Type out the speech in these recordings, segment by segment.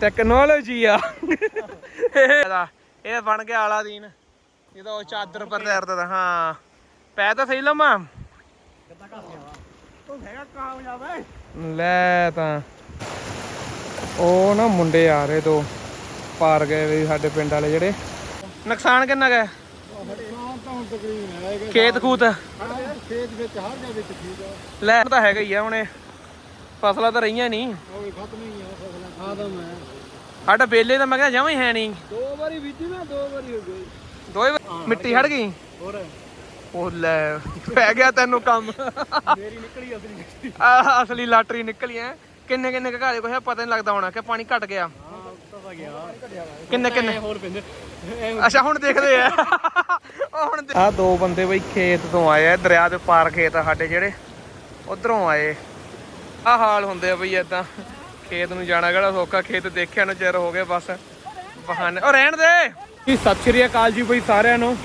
Technology ਆ। ਇਹਦਾ ਇਹ ਬਣ ਗਿਆ ਆਲਾ ਦੀਨ ਇਹਦਾ ਉਹ ਚਾਦਰ ਪਰ ਤੈਰਦਾ ਹਾਂ। ਪੈ ਤਾਂ ਸਹੀ ਲਮਾ। ਤੂੰ ਹੈਗਾ ਕਾਮਯਾਬ ਹੈ ਲੈ ਤਾਂ। ਉਹ ਨਾ ਮੁੰਡੇ ਆ ਰਹੇ ਦੋ। ਪਾਰ ਗਏ ਵੀ ਸਾਡੇ ਪਿੰਡ ਵਾਲੇ ਜਿਹੜੇ। ਨੁਕਸਾਨ ਕਿੰਨਾ ਗਿਆ ਖੇਤ ਖੂਤ? ਖੇਤ ਵਿੱਚ ਹਰ ਜਗ੍ਹਾ ਵਿੱਚ ਠੀਕ ਆ। ਲੈ ਤਾਂ ਹੈਗਾ ਹੀ ਆ ਹੁਣੇ ਫਸਲਾਂ ਤਾਂ ਰਹੀਆਂ ਨਹੀਂ। ਉਹ ਵੀ ਖਤਮ ਹੀ ਆ ਫਸਲਾਂ ਆਦਮ ਹੈ ਸਾਡਾ ਬੇਲੇ ਤਾਂ ਮੈਂ ਕਿਹਾ ਜਮਾਂ ਹੀ ਹੈ ਨਹੀਂ। ਦੋ ਵਾਰੀ ਬੀਜੀ ਨਾ ਦੋ ਵਾਰੀ ਹੋ ਗਈ। ਦੋਏ ਵਾਰ? ਮਿੱਟੀ ਹੜ ਗਈ? ਹੋਰ? ਉਹ ਲੈ ਪੈ ਗਿਆ ਤੈਨੂੰ ਕੰਮ। ਮੇਰੀ ਨਿਕਲੀ ਅਸਲੀ ਨਿਕਲੀ। ਆਹ ਅਸਲੀ ਲਾਟਰੀ ਨਿਕਲੀ ਐ। ਕਿੰਨੇ ਕਿੰਨੇ ਘਾਲੇ ਕੁਛ ਪਤਾ ਨਹੀਂ ਲੱਗਦਾ ਹੋਣਾ ਕਿ ਪਾਣੀ ਘਟ ਗਿਆ। ਹਾਂ ਪਤਾ ਗਿਆ। ਕਿੰਨੇ ਕਿੰਨੇ? ਹੋਰ ਪਿੰਦੇ। ਅੱਛਾ ਹੁਣ ਦੇਖਦੇ ਆ। ਉਹ ਹੁਣ ਆ ਦੋ ਬੰਦੇ ਬਈ ਖੇਤ ਤੋਂ ਆਏ ਆ ਦਰਿਆ ਦੇ ਪਾਰ ਖੇਤ ਆ ਸਾਡੇ ਜਿਹੜੇ। ਉਧਰੋਂ ਆਏ। ਆ ਹਾਲ ਹੁੰਦੇ ਆ ਬਈ ਏਦਾਂ। ਖੇਤ ਨੂੰ ਜਾਣਾ ਕਿਹੜਾ ਸੌਖਾ, ਖੇਤ ਦੇਖਿਆ ਨੂੰ ਚਿਰ ਹੋ ਗਿਆ ਬਸ। ਬਹਾਨੇ ਉਹ ਰਹਿਣ ਦੇ! ਜੀ, ਸਤਿ ਸ਼੍ਰੀ ਅਕਾਲ ਜੀ ਬਈ ਸਾਰਿਆਂ ਨੂੰ।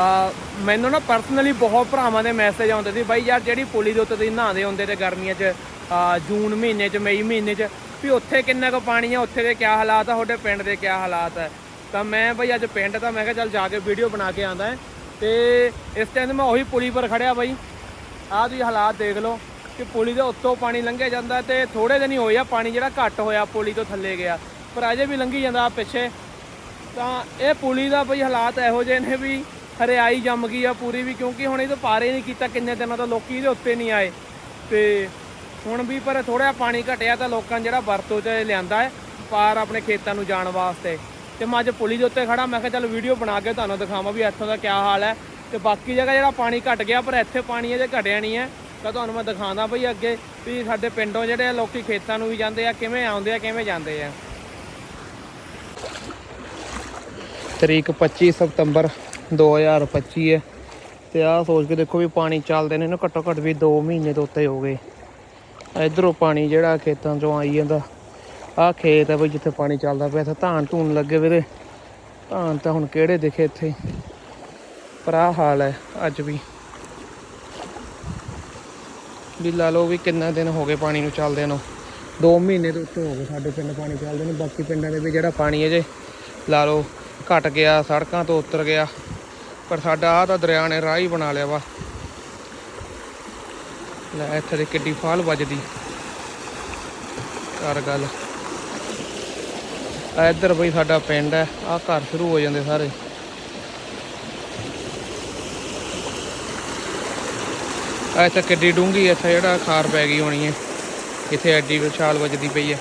ਆ, ਮੈਨੂੰ ਨਾ ਪਰਸਨਲੀ ਬਹੁਤ ਭਰਾਵਾਂ ਦੇ ਮੈਸੇਜ ਆਉਂਦੇ ਸੀ, ਬਾਈ ਯਾਰ ਜਿਹੜੀ ਪੁਲੀ ਦੇ ਉੱਤੇ ਤੁਸੀਂ ਨਹਾਉਂਦੇ ਹੁੰਦੇ ਤੇ ਗਰਮੀਆਂ 'ਚ ਜੂਨ ਮਹੀਨੇ 'ਚ, ਮਈ ਮਹੀਨੇ 'ਚ, ਵੀ ਉੱਥੇ ਕਿੰਨਾ ਕੁ ਪਾਣੀ ਆ, ਉੱਥੇ ਦੇ ਕਿਆ ਹਾਲਾਤ ਆ, ਤੁਹਾਡੇ ਪਿੰਡ ਦੇ ਕਿਆ ਹਾਲਾਤ ਆ। ਤਾਂ ਮੈਂ ਬਈ ਅੱਜ ਪਿੰਡ ਤਾਂ ਮੈਂ ਕਿਹਾ ਚੱਲ ਜਾ ਕੇ ਵੀਡੀਓ ਬਣਾ ਕੇ ਆਂਦਾ ਹੈ ਤੇ ਇਸ ਟਾਈਮ ਮੈਂ ਉਹੀ ਪੁਲੀ ਪਰ ਖੜਿਆ ਬਾਈ। ਆਹ ਤੁਸੀਂ ਹਾਲਾਤ ਦੇਖ ਲਓ। ਕਿ ਪੁਲੀ ਦੇ ਉੱਤੋਂ ਪਾਣੀ ਲੰਘਿਆ ਜਾਂਦਾ ਤੇ ਥੋੜੇ ਦਿਨ ਹੀ ਹੋਏ ਆ, ਪਾਣੀ ਜਿਹੜਾ ਘੱਟ ਹੋਇਆ, ਪੁਲੀ ਤੋਂ ਥੱਲੇ ਗਿਆ। ਪਰ ਅਜੇ ਵੀ ਲੰਘੀ ਜਾਂਦਾ ਪਿੱਛੇ। ਤਾਂ ਇਹ ਪੁਲੀ ਦਾ ਬਈ ਹਾਲਾਤ ਇਹੋ ਜਿਹੇ ਨੇ ਵੀ ਹਰਿਆਈ ਜੰਮ ਗਈ ਆ ਪੂਰੀ ਵੀ, ਕਿਉਂਕਿ ਹੁਣ ਇਹ ਤਾਂ ਪਾਰੇ ਨਹੀਂ ਕੀਤਾ ਕਿੰਨੇ ਦਿਨਾਂ ਤੋਂ, ਲੋਕੀ ਇਹਦੇ ਉੱਤੇ ਨਹੀਂ ਆਏ। ਤੇ ਹੁਣ ਵੀ ਪਰ ਥੋੜਾ ਜਿਹਾ ਪਾਣੀ ਘਟਿਆ ਤਾਂ ਲੋਕਾਂ ਨੇ ਜਿਹੜਾ ਵਰਤੋਂ 'ਚ ਇਹ ਲਿਆਂਦਾ ਹੈ, ਪਾਰ ਆਪਣੇ ਖੇਤਾਂ ਨੂੰ ਜਾਣ ਵਾਸਤੇ। ਤੇ ਮੈਂ ਅੱਜ ਪੁਲੀ ਦੇ ਉੱਤੇ ਖੜਾ ਮੈਂ ਕਿਹਾ ਚੱਲ ਵੀਡੀਓ ਬਣਾ ਕੇ ਤੁਹਾਨੂੰ ਦਿਖਾਵਾਂ ਵੀ ਇੱਥੋਂ ਦਾ ਕੀ ਹਾਲ ਹੈ। ਤੇ ਬਾਕੀ ਜਗ੍ਹਾ ਜਿਹੜਾ ਪਾਣੀ ਘਟ ਗਿਆ, ਪਰ ਇੱਥੇ ਪਾਣੀ ਅਜੇ ਘਟਿਆ ਨਹੀਂ ਹੈ। ਤਾਂ ਤੁਹਾਨੂੰ ਮੈਂ ਦਿਖਾਉਂਦਾ ਬਈ ਅੱਗੇ ਵੀ ਸਾਡੇ ਪਿੰਡੋਂ ਜਿਹੜੇ ਆ ਲੋਕੀ ਖੇਤਾਂ ਨੂੰ ਵੀ ਜਾਂਦੇ ਆ, ਕਿਵੇਂ ਆਉਂਦੇ ਆ, ਕਿਵੇਂ ਜਾਂਦੇ ਆ। ਤਰੀਕ 25 ਸਤੰਬਰ 2025 ਹੈ ਤੇ ਆਹ ਸੋਚ ਕੇ ਦੇਖੋ ਵੀ ਪਾਣੀ ਚੱਲਦੇ ਨੇ, ਇਹਨੂੰ ਘੱਟੋ ਘੱਟ ਵੀ 2 ਮਹੀਨੇ ਤੋਂ ਉੱਤੇ ਹੋ ਗਏ। ਇਧਰੋਂ ਪਾਣੀ ਜਿਹੜਾ ਖੇਤਾਂ ਚੋਂ ਆਈ ਜਾਂਦਾ, ਆਹ ਖੇਤ ਹੈ ਬਈ ਜਿੱਥੇ ਪਾਣੀ ਚੱਲਦਾ ਪਿਆ, ਇੱਥੇ ਧਾਨ ਧੂਨ ਲੱਗੇ ਵੀਰੇ ਧਾਨ ਤਾਂ ਹੁਣ ਕਿਹੜੇ ਦਿਖੇ ਇੱਥੇ? ਪਰ ਆਹ ਹਾਲ ਹੈ ਅੱਜ ਵੀ। ਵੀ ਲਾ ਲਓ ਵੀ ਕਿੰਨਾ ਦਿਨ ਹੋ ਗਏ ਪਾਣੀ ਨੂੰ ਚੱਲਦੇ ਨੂੰ। 2 ਮਹੀਨੇ ਤੋਂ ਉੱਤੇ ਹੋ ਗਏ ਸਾਡੇ ਪਿੰਡ ਪਾਣੀ ਚੱਲਦੇ ਨੂੰ, ਬਾਕੀ ਪਿੰਡਾਂ ਦੇ ਵੀ ਜਿਹੜਾ ਪਾਣੀ ਹੈ ਜੇ, ਲਾ ਲਓ ਘਟ ਗਿਆ, ਸੜਕਾਂ ਤੋਂ ਉਤਰ ਗਿਆ, ਪਰ ਸਾਡਾ ਆਹ ਤਾਂ ਦਰਿਆ ਨੇ ਰਾਹ ਹੀ ਬਣਾ ਲਿਆ ਵਾ। ਲੈ ਇੱਥੇ ਦੇ ਕਿੱਡੀ ਫਾਲ ਵੱਜਦੀ। ਕਰ ਗੱਲ। ਆ ਇੱਧਰ ਬਈ ਸਾਡਾ ਪਿੰਡ ਹੈ ਆ ਘਰ ਸ਼ੁਰੂ ਹੋ ਜਾਂਦੇ ਸਾਰੇ। ਇੱਥੇ ਕਿੱਡੀ ਡੂੰਗੀ ਇੱਥੇ ਜਿਹੜਾ ਖਾਰ ਪੈ ਗਈ ਹੋਣੀ ਹੈ। ਇੱਥੇ ਐਡੀ ਵਿਸ਼ਾਲ ਵੱਜਦੀ ਪਈ ਹੈ।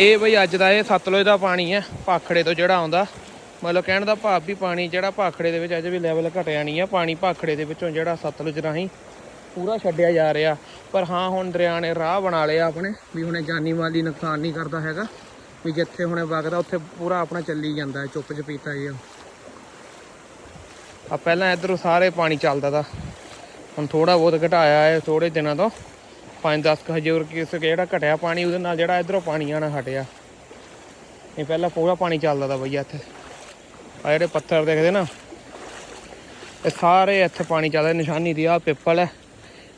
ਇਹ ਬਈ ਅੱਜ ਦਾ ਇਹ ਸਤਲੁਜ ਦਾ ਪਾਣੀ ਹੈ, ਭਾਖੜੇ ਤੋਂ ਜਿਹੜਾ ਆਉਂਦਾ। ਮਤਲਬ ਕਹਿਣ ਦਾ ਭਾਵ ਵੀ ਪਾਣੀ ਜਿਹੜਾ ਭਾਖੜੇ ਦੇ ਵਿੱਚ ਅਜੇ ਵੀ ਲੈਵਲ ਘਟਿਆ ਨਹੀਂ ਹੈ। ਪਾਣੀ ਭਾਖੜੇ ਦੇ ਵਿੱਚੋਂ ਜਿਹੜਾ ਸਤਲੁਜ ਰਾਹੀਂ ਪੂਰਾ ਛੱਡਿਆ ਜਾ ਰਿਹਾ। ਪਰ ਹਾਂ, ਹੁਣ ਦਰਿਆ ਨੇ ਰਾਹ ਬਣਾ ਲਿਆ ਆਪਣੇ, ਵੀ ਹੁਣੇ ਜਾਨੀ ਮਾਲੀ ਨੁਕਸਾਨ ਨਹੀਂ ਕਰਦਾ ਹੈਗਾ। ਵੀ ਜਿੱਥੇ ਹੁਣੇ ਵਗਦਾ, ਉੱਥੇ ਪੂਰਾ ਆਪਣਾ ਚੱਲੀ ਜਾਂਦਾ ਹੈ ਚੁੱਪ ਚਪੀਤਾ ਜਿਹਾ। ਆ ਪਹਿਲਾਂ ਇਧਰੋਂ ਸਾਰੇ ਪਾਣੀ ਚੱਲਦਾ ਤਾ। ਹੁਣ ਥੋੜਾ ਬਹੁਤ ਘਟਾਇਆ ਹੈ ਥੋੜੇ ਦਿਨਾਂ ਤੋਂ। 5-10 ਹਜ਼ਾਰ ਕਿਸ ਜਿਹੜਾ ਘਟਿਆ ਪਾਣੀ, ਉਹਦੇ ਨਾਲ ਜਿਹੜਾ ਇਧਰੋਂ ਪਾਣੀ ਆਣਾ ਹਟਿਆ। ਇਹ ਪਹਿਲਾਂ ਪੂਰਾ ਪਾਣੀ ਚੱਲਦਾ ਤਾ ਬਈਆ ਇੱਥੇ। ਆ ਜਿਹੜੇ ਪੱਥਰ ਦੇਖਦੇ ਨਾ, ਇਹ ਸਾਰੇ ਇੱਥੇ ਪਾਣੀ ਚੱਲਦਾ ਨਿਸ਼ਾਨੀ ਦੀ ਆ ਪਿੱਪਲ ਹੈ।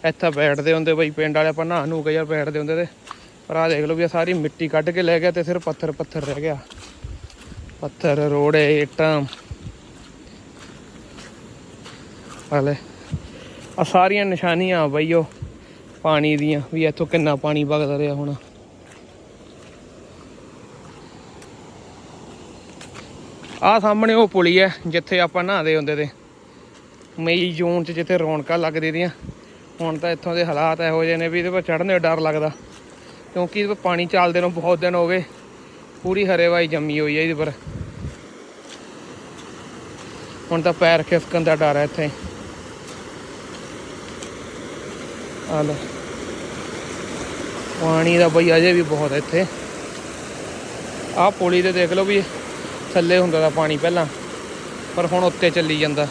ਇੱਥੇ ਬੈਠਦੇ ਹੁੰਦੇ ਬਈ, ਪਿੰਡ ਵਾਲੇ ਆਪਾਂ ਨਹਾ ਨੂੰ ਕੇ ਯਾਰ ਬੈਠਦੇ ਹੁੰਦੇ ਤੇ। ਪਰ ਆ ਦੇਖ ਲਓ ਵੀ ਇਹ ਸਾਰੀ ਮਿੱਟੀ ਕੱਢ ਕੇ ਲੈ ਗਿਆ ਤੇ ਸਿਰਫ ਪੱਥਰ ਪੱਥਰ ਰਹਿ ਗਿਆ। ਪੱਥਰ, ਰੋੜੇ, ਇੱਟਾਂ ਹਲੇ ਆ ਸਾਰੀਆਂ ਨਿਸ਼ਾਨੀਆਂ ਬਈ ਉਹ, ਪਾਣੀ ਦੀਆਂ, ਵੀ ਇੱਥੋਂ ਕਿੰਨਾ ਪਾਣੀ ਵਗਦਾ ਰਿਹਾ ਹੁਣ। ਆ ਸਾਹਮਣੇ ਉਹ ਪੁਲੀ ਹੈ, ਜਿੱਥੇ ਆਪਾਂ ਨਹਾਦੇ ਹੁੰਦੇ ਤੇ। ਮਈ, ਜੂਨ ਚ ਜਿੱਥੇ ਰੌਣਕਾਂ ਲੱਗਦੀ ਦੀਆਂ ਹੁਣ ਤਾਂ ਇੱਥੋਂ ਦੇ ਹਾਲਾਤ ਇਹੋ ਜਿਹੇ ਨੇ ਵੀ ਇਹਦੇ ਪਰ ਚੜ੍ਹਨ ਦਾ ਡਰ ਲੱਗਦਾ। ਕਿਉਂਕਿ ਇਹਦੇ ਪਰ ਪਾਣੀ ਚੱਲਦੇ ਨੂੰ ਬਹੁਤ ਦਿਨ ਹੋ ਗਏ। ਪੂਰੀ ਹਰੇਵਾਈ ਜੰਮੀ ਹੋਈ ਹੈ ਇਹਦੇ ਪਰ। ਹੁਣ ਤਾਂ ਪੈਰ ਖਿਸਕਣ ਦਾ ਡਰ ਹੈ ਇੱਥੇ। ਆ ਲੋ ਪਾਣੀ ਦਾ ਬਈ ਅਜੇ ਵੀ ਬਹੁਤ ਹੈ ਇੱਥੇ। ਆਹ ਪੁਲੀ ਤੇ ਦੇਖ ਲਓ ਵੀ ਥੱਲੇ ਹੁੰਦਾ ਦਾ ਪਾਣੀ ਪਹਿਲਾਂ, ਪਰ ਹੁਣ ਉੱਤੇ ਚੱਲੀ ਜਾਂਦਾ।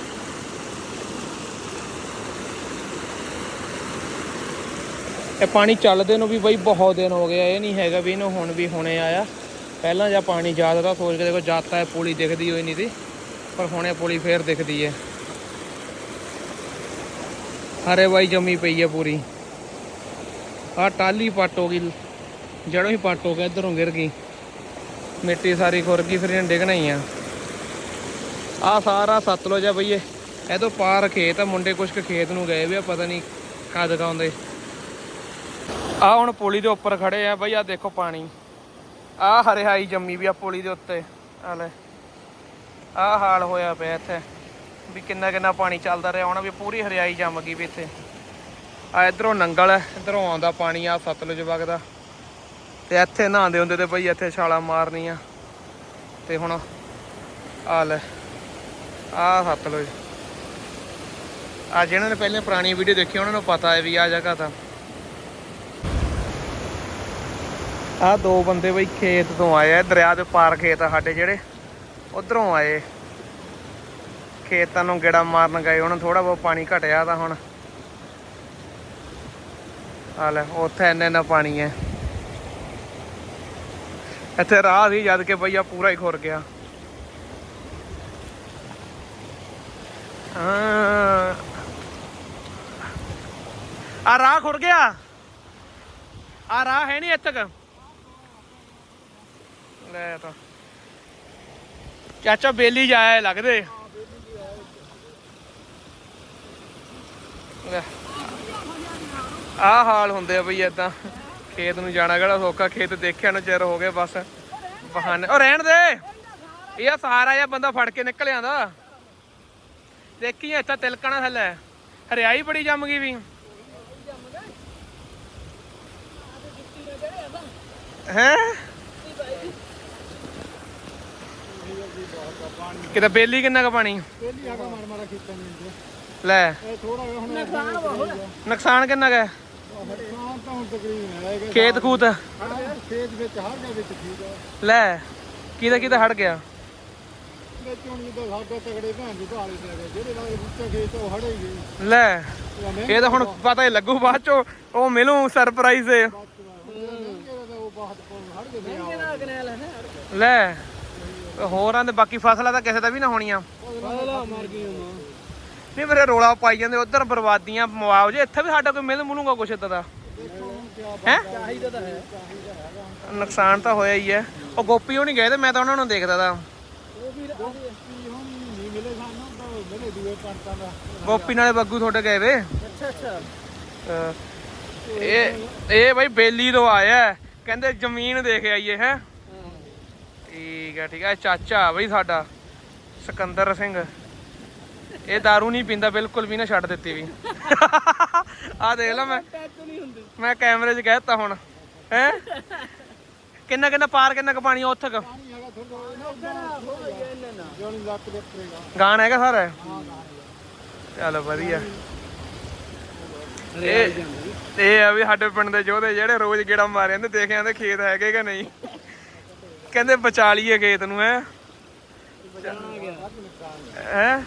ਇਹ ਪਾਣੀ ਚੱਲਦੇ ਨੂੰ ਵੀ ਬਈ ਬਹੁਤ ਦਿਨ ਹੋ ਗਿਆ, ਇਹ ਨਹੀਂ ਹੈਗਾ ਵੀ ਇਹਨੂੰ ਹੁਣ ਵੀ ਹੁਣੇ ਆਇਆ। ਪਹਿਲਾਂ ਜਾਂ ਪਾਣੀ ਜ਼ਿਆਦਾ ਤਾਂ ਸੋਚ ਕੇ ਦੇਖੋ ਜਾਤਾ ਹੈ ਪੁਲੀ ਦਿਖਦੀ ਹੋਈ ਨਹੀਂ ਸੀ, ਪਰ ਹੁਣੇ ਪੁਲੀ ਫੇਰ ਦਿਖਦੀ ਹੈ। ਹਰੇ ਬਾਈ ਜੰਮੀ ਪਈ ਹੈ ਪੂਰੀ। ਆ ਟਾਲੀ ਪੱਟ ਹੋ ਗਈ ਜੜੋਂ ਹੀ ਪੱਟ ਹੋ ਗਿਆ ਇਧਰੋਂ ਗਿਰ ਗਈ। ਮਿੱਟੀ ਸਾਰੀ ਖੁਰ ਗਈ, ਫਿਰ ਇਹਨੇ ਡਿੱਗਣਾ ਹੀ ਆ। ਆ ਸਾਰਾ ਸਤਲੁਜ ਆ ਬਈਏ। ਇਹ ਤੋਂ ਪਾਰ ਖੇਤ ਆ, ਮੁੰਡੇ ਕੁਛ ਕੁ ਖੇਤ ਨੂੰ ਗਏ ਵੀ ਆ, ਪਤਾ ਨਹੀਂ ਕਦ ਕਾਉਂਦੇ ਆ ਹੁਣ ਪੁਲੀ ਦੇ ਉੱਪਰ ਖੜੇ ਆ ਬਈ ਆ ਦੇਖੋ ਪਾਣੀ। ਆ ਹਰਿਆਈ ਜੰਮੀ ਵੀ ਆ ਪੁਲੀ ਦੇ ਉੱਤੇ। ਆ ਲੈ। ਆ ਹਾਲ ਹੋਇਆ ਪਿਆ ਇੱਥੇ। ਵੀ ਕਿੰਨਾ ਕਿੰਨਾ ਪਾਣੀ ਚੱਲਦਾ ਰਿਹਾ, ਹੁਣ ਵੀ ਪੂਰੀ ਹਰਿਆਈ ਜੰਮ ਗਈ ਵੀ ਇੱਥੇ। ਆ ਇਧਰੋਂ ਨੰਗਲ ਹੈ ਇਧਰੋਂ ਆਉਂਦਾ ਪਾਣੀ ਆ ਸਤਲੁਜ ਵਗਦਾ ਤੇ ਇੱਥੇ ਨਹਾਉਂਦੇ ਹੁੰਦੇ ਤੇ ਬਈ ਇੱਥੇ ਛਾਲਾ ਮਾਰਨੀਆਂ। ਤੇ ਹੁਣ ਆ ਲੈ, ਆ ਸਤਲੁਜ। ਆ ਜਿਹਨਾਂ ਨੇ ਪਹਿਲੇ ਪੁਰਾਣੀ ਵੀਡੀਓ ਦੇਖੀ, ਉਹਨਾਂ ਨੂੰ ਪਤਾ ਹੈ ਵੀ ਆ ਜਗ੍ਹਾ ਤਾਂ। ਆ ਦੋ ਬੰਦੇ ਬਈ ਖੇਤ ਤੋਂ ਆਏ ਆ, ਦਰਿਆ ਦੇ ਪਾਰ ਖੇਤ ਆ ਸਾਡੇ ਜਿਹੜੇ, ਉਧਰੋਂ ਆਏ। ਖੇਤਾਂ ਨੂੰ ਗੇੜਾ ਮਾਰਨ ਗਏ ਉਹਨਾਂ ਥੋੜਾ ਬਹੁਤ ਪਾਣੀ ਘਟਿਆ ਤਾਂ ਹੁਣ। ਆ ਲੈ, ਉੱਥੇ ਇੰਨੇ ਨਾ ਪਾਣੀ ਹੈ। ਇੱਥੇ ਰਾਹ ਸੀ ਜਦ ਕਿ ਭਈਆ ਪੂਰਾ ਹੀ ਖੁਰ ਗਿਆ। ਆ ਰਾਹ ਖੁਰ ਗਿਆ? ਆ ਰਾਹ ਹੈ ਨਹੀਂ ਇੱਥੇ ਤੱਕ ਲੈ ਤਾਂ। ਚਾਚਾ ਬੇਲੀ ਜਾਇਆ ਲੱਗਦੇ। ਲੈ। ਹਾਲ ਹੁੰਦੇ ਆ ਬਈ ਏਦਾਂ। ਖੇਤ ਨੂੰ ਜਾਣਾ ਕਿਹੜਾ ਸੌਖਾ, ਖੇਤ ਦੇਖਿਆ ਨੂੰ ਚਿਰ ਹੋ ਗਏ ਬਸ। ਬਹਾਨੇ ਉਹ ਰਹਿਣ ਦੇ। ਇਹ ਆ ਜਿਹਾ ਬੰਦਾ ਫੜ ਕੇ ਨਿਕਲ ਆਂਦਾ। ਦੇਖੀ ਇੱਥੇ ਤਿਲਕਣਾ ਥੱਲੇ। ਹਰਿਆਈ ਬੜੀ ਜੰਮ ਗਈ ਵੀ। ਹੈ? ਕਿਤੇ ਬੇਲੀ ਕਿੰਨਾ ਕ ਪਾਣੀ? ਪਹਿਲੀ ਆਗਾ ਮਾਰ ਮਾਰਾ ਕੀਤਾ ਨਹੀਂ ਲੈ। ਇਹ ਥੋੜਾ ਜਿਹਾ ਹੁਣ ਨੁਕਸਾਨ ਬਹੁਤ ਨੁਕਸਾਨ ਕਿੰਨਾ ਕ ਹੈ? ਨੁਕਸਾਨ ਤਾਂ ਹੁਣ ਤਕਰੀਬਨ ਹੈ ਖੇਤ ਖੂਤ? ਖੇਤ ਵਿੱਚ ਹਰ ਦੇ ਵਿੱਚ ਠੀਕ ਆ। ਲੈ ਕਿਹਦਾ ਕਿਹਦਾ ਹਟ ਗਿਆ? ਵਿੱਚ ਹੁਣ ਜਦੋਂ ਸਾਡੇ ਤਗੜੇ ਭੈਣ ਦੀ ਢਾਲੇ ਤੇ ਗਏ ਜਿਹੜੇ ਨਾਲ ਉੱਚੇ ਖੇਤ ਉਹ ਹੜੇ ਗਏ ਲੈ ਇਹ ਤਾਂ ਹੁਣ ਪਤਾ ਹੀ ਲੱਗੂ ਬਾਅਦ ਚੋਂ ਉਹ ਮਿਲੂ ਸਰਪ੍ਰਾਈਜ਼ ਗਏ ਲੈ ਹੋਰਾਂ ਦੇ ਬਾਕੀ ਫਸਲਾਂ ਤਾਂ ਕਿਸੇ ਦਾ ਵੀ ਨਾ ਹੋਣੀਆਂ। ਫਸਲਾ ਮਰ ਨਹੀਂ ਮੇਰੇ ਰੋਲਾ ਪਾਈ ਜਾਂਦੇ ਉਧਰ ਬਰਬਾਦੀਆਂ ਮੁਆਵਜ਼ੇ ਇੱਥੇ ਵੀ ਸਾਡਾ ਕੋਈ ਮਿਲ ਮੁਲੂਗਾ ਕੁਛ ਏਦਾਂ ਦਾ। ਹੈ? ਚਾਹੀਦਾ ਤਾਂ ਹੈ ਨੁਕਸਾਨ ਤਾਂ ਹੋਇਆ ਹੀ ਹੈ। ਉਹ ਗੋਪੀ ਉਹ ਨਹੀਂ ਗਏ ਤੇ ਮੈਂ ਤਾਂ ਉਹਨਾਂ ਨੂੰ ਦੇਖਦਾ ਤਾ। ਉਹ ਵੀ ਹੁਣ ਨਹੀਂ ਮਿਲੇ ਸਾਨੂੰ ਤਾਂ ਮਿਲੇ ਦੂਏ ਪੰਤਾਂ ਦਾ ਗੋਪੀ ਨਾਲੇ ਬੱਗੂ ਤੁਹਾਡੇ ਗਏ ਵੇ? ਅੱਛਾ ਅੱਛਾ ਅਹ ਇਹ ਇਹ ਬਈ ਬੇਲੀ ਤੋਂ ਆਇਆ ਹੈ। ਕਹਿੰਦੇ ਜ਼ਮੀਨ ਦੇਖ ਆਈਏ ਹੈ। ਠੀਕ ਹੈ ਠੀਕ ਹੈ। ਇਹ ਚਾਚਾ ਬਈ ਸਾਡਾ ਸਿਕੰਦਰ ਸਿੰਘ। ਇਹ दारू ਨਹੀਂ ਪੀਂਦਾ, ਬਿਲਕੁਲ ਵੀ ਨਾ ਛੱਡ ਦਿੱਤੀ ਵੀ। ਆ ਦੇਖ ਲਾ ਮੈਂ। ਮੈਂ ਕੈਮਰੇ 'ਚ ਕਹਿਤਾ ਹੁਣ। ਹੈ? ਕਿੰਨਾ ਕਿੰਨਾ ਪਾਰ, ਕਿੰਨਾ ਕੁ ਪਾਣੀ ਆ ਉੱਥੇ ਕੁ? ਗਾਣ ਹੈਗਾ ਸਾਰਾ? ਚੱਲ ਵਧੀਆ। ਇਹ ਇਹ ਆ ਵੀ ਸਾਡੇ ਪਿੰਡ ਦੇ ਯੋਧੇ ਜਿਹੜੇ ਰੋਜ਼ ਗੇੜਾ ਮਾਰੇ ਜਾਂਦੇ ਦੇਖ ਜਾਂਦੇ ਖੇਤ ਹੈਗੇ ਕਿ ਨਹੀਂ? ਕਹਿੰਦੇ ਬਚਾ ਲਈਏ ਖੇਤ ਨੂੰ, ਹੈ? ਹੈ?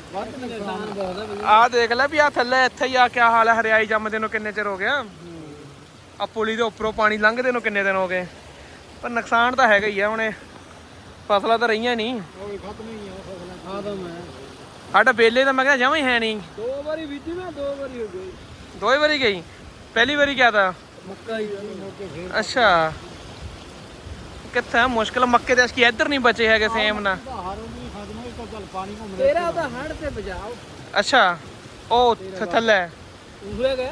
ਆਹ ਦੇਖ ਲੈ ਵੀ ਆ ਥੱਲੇ ਇੱਥੇ ਹੀ ਆ ਕਿਆ ਹਾਲ ਹੈ ਹਰਿਆਈ ਜੰਮਦੇ ਨੂੰ ਕਿੰਨੇ ਚਿਰ ਹੋ ਗਿਆ? ਆ ਪੁਲੀ ਦੇ ਉੱਪਰੋਂ ਪਾਣੀ ਲੰਘਦੇ ਨੂੰ ਕਿੰਨੇ ਦਿਨ ਹੋ ਗਏ? ਪਰ ਨੁਕਸਾਨ ਤਾਂ ਹੈਗਾ ਹੀ ਆ ਹੁਣ ਫਸਲਾਂ ਤਾਂ ਰਹੀਆਂ ਨਹੀਂ। ਆ ਸਾਡਾ ਬੇਲੇ ਤਾਂ ਮੈਂ ਕਹਿੰਦਾ ਜਮਾਂ ਹੀ ਹੈ ਨਹੀਂ। ਦੋ ਵਾਰੀ ਬੀਜੀ ਮੈਂ ਦੋ ਵਾਰੀ ਹੋ ਗਈ। ਦੋਏ ਵਾਰੀ ਗਈ? ਪਹਿਲੀ ਵਾਰੀ ਕਿਆ ਤਾ? ਮੱਕਾ ਹੀ ਅੱਛਾ। ਕਿੱਥੇ ਆ? ਮੁਸ਼ਕਿਲ ਮੱਕੇ ਦੇ ਅਸਕੀ ਇੱਧਰ ਨਹੀਂ ਬਚੇ ਹੈਗੇ ਸੇਮ ਨਾ ਹਾਰ ਨਹੀਂ ਖਤਮ ਹੋਈ ਤਾਂ ਚੱਲ ਪਾਣੀ ਘੁੰਮ ਰਿਹਾ ਤੇਰਾ ਤਾਂ ਹੜ ਤੇ ਬਜਾਓ ਅੱਛਾ ਉਹ ਥ- ਥੱਲੇ ਉਹਲੇ ਗਏ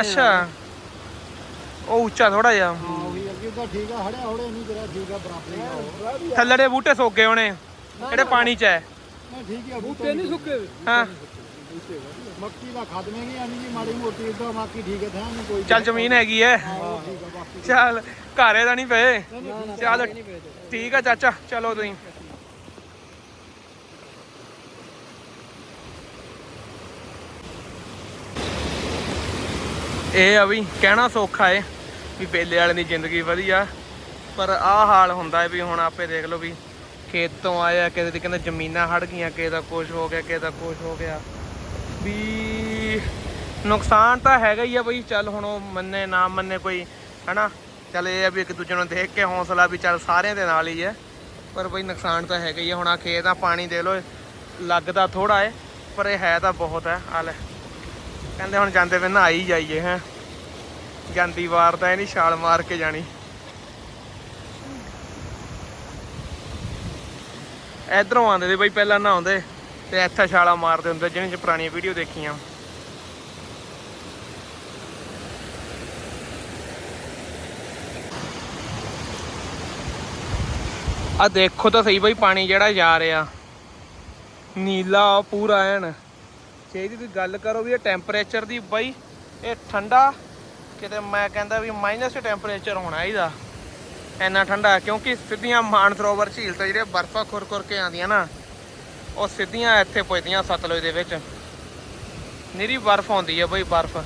ਅੱਛਾ ਉਹ ਉੱਚਾ ਥੋੜਾ ਜਿਹਾ ਹਾਂ ਉਹੀ ਅੱਗੇ ਤਾਂ ਠੀਕ ਆ ਹੜਿਆ ਹੋੜੇ ਨਹੀਂ ਤੇਰਾ ਠੀਕ ਆ ਬਰਾਬਰ ਹੀ ਥੱਲੇ ਦੇ ਬੂਟੇ ਸੁੱਕ ਗਏ ਹੋਣੇ ਜਿਹੜੇ ਪਾਣੀ 'ਚ ਹੈ ਨਹੀਂ ਠੀਕ ਆ ਬੂਟੇ ਨਹੀਂ ਸੁੱਕੇ ਹਾਂ ਮੱਕੀ ਦਾ ਖਤਮ ਹੀ ਨਹੀਂ ਆਣੀ ਜੀ ਮਾੜੀ ਮੋਟੀ ਇਦਾਂ ਬਾਕੀ ਠੀਕ ਹੈ ਥਾਂ ਨਹੀਂ ਕੋਈ ਚੱਲ ਜ਼ਮੀਨ ਹੈਗੀ ਐ ਹਾਂ ਠੀਕ ਆ ਬਾਕੀ ਚੱਲ ਘਰੇ ਤਾਂ ਨਹੀਂ ਪਏ ਨਾ ਚੱਲ ਠੀਕ ਆ ਚਾਚਾ ਚਲੋ ਤੁਸੀਂ ਇਹ ਆ ਵੀ ਕਹਿਣਾ ਸੌਖਾ ਏ ਵੀ ਬੇਲੇ ਵਾਲੇ ਦੀ ਜ਼ਿੰਦਗੀ ਵਧੀਆ। ਪਰ ਆਹ ਹਾਲ ਹੁੰਦਾ ਏ ਵੀ ਹੁਣ ਆਪੇ ਦੇਖ ਲਓ ਵੀ ਖੇਤ ਤੋਂ ਆਇਆ ਕਿਸੇ ਦੀ ਕਹਿੰਦੇ ਜ਼ਮੀਨਾਂ ਹੜ ਗਈਆਂ, ਕਿਸੇ ਦਾ ਕੁਝ ਹੋ ਗਿਆ, ਕਿਸੇ ਦਾ ਕੁਝ ਹੋ ਗਿਆ। ਵੀ ਨੁਕਸਾਨ ਤਾਂ ਹੈਗਾ ਹੀ ਆ ਬਈ, ਚੱਲ ਹੁਣ ਉਹ ਮੰਨੇ, ਨਾ ਮੰਨੇ ਕੋਈ, ਹਨਾ? ਚੱਲ ਇਹ ਆ ਵੀ ਇੱਕ ਦੂਜੇ ਨੂੰ ਦੇਖ ਕੇ ਹੌਸਲਾ ਵੀ ਚੱਲ ਸਾਰਿਆਂ ਦੇ ਨਾਲ ਹੀ ਹੈ ਪਰ ਬਈ ਨੁਕਸਾਨ ਤਾਂ ਹੈਗਾ ਹੀ ਆ। ਹੁਣ ਆ ਖੇਤ ਆ, ਪਾਣੀ ਦੇ ਲੋ ਲੱਗਦਾ ਥੋੜਾ ਏ, ਪਰ ਇਹ ਹੈ ਤਾਂ ਬਹੁਤ ਹੈ ਆ ਲੈ। ਕਹਿੰਦੇ ਹੁਣ ਜਾਂਦੇ ਵੇ ਨਹਾਈ ਜਾਈਏ, ਹੈ। ਜਾਂਦੀ ਵਾਰ ਤਾਂ ਇਹ ਇਹਨੀ ਛਾਲ ਮਾਰ ਕੇ ਜਾਣੀ। ਇਧਰੋਂ ਆਉਂਦੇ ਤੇ ਬਈ, ਪਹਿਲਾਂ ਨਹਾਉਂਦੇ ਤੇ ਇੱਥੇ ਛਾਲਾ ਮਾਰਦੇ ਹੁੰਦੇ, ਜਿਹਨੇ ਚ ਪੁਰਾਣੀਆਂ ਵੀਡੀਓ ਦੇਖੀਆਂ। ਆ ਦੇਖੋ ਤਾਂ ਸਹੀ ਬਈ, ਪਾਣੀ ਜਿਹੜਾ ਜਾ ਰਿਹਾ। ਨੀਲਾ ਪੂਰਾ ਐਨ। ਜੇ ਇਹਦੀ ਕੋਈ ਗੱਲ ਕਰੋ ਵੀ ਇਹ ਟੈਂਪਰੇਚਰ ਦੀ ਬਈ, ਇਹ ਠੰਡਾ, ਕਿਤੇ ਮੈਂ ਕਹਿੰਦਾ ਵੀ ਮਾਈਨਸ ਟੈਂਪਰੇਚਰ ਹੋਣਾ ਇਹਦਾ। ਇੰਨਾ ਠੰਡਾ, ਕਿਉਂਕਿ ਸਿੱਧੀਆਂ ਮਾਨਸਰੋਵਰ ਝੀਲ ਤੋਂ ਜਿਹੜੇ ਬਰਫਾਂ ਖੁਰ ਖੁਰ ਕੇ ਆਉਂਦੀਆਂ ਨਾ, ਉਹ ਸਿੱਧੀਆਂ ਇੱਥੇ ਪੁੱਜਦੀਆਂ ਸਤਲੁਜ ਦੇ ਵਿੱਚ। ਨਿਰੀ ਬਰਫ਼ ਆਉਂਦੀ ਹੈ ਬਈ ਬਰਫ਼।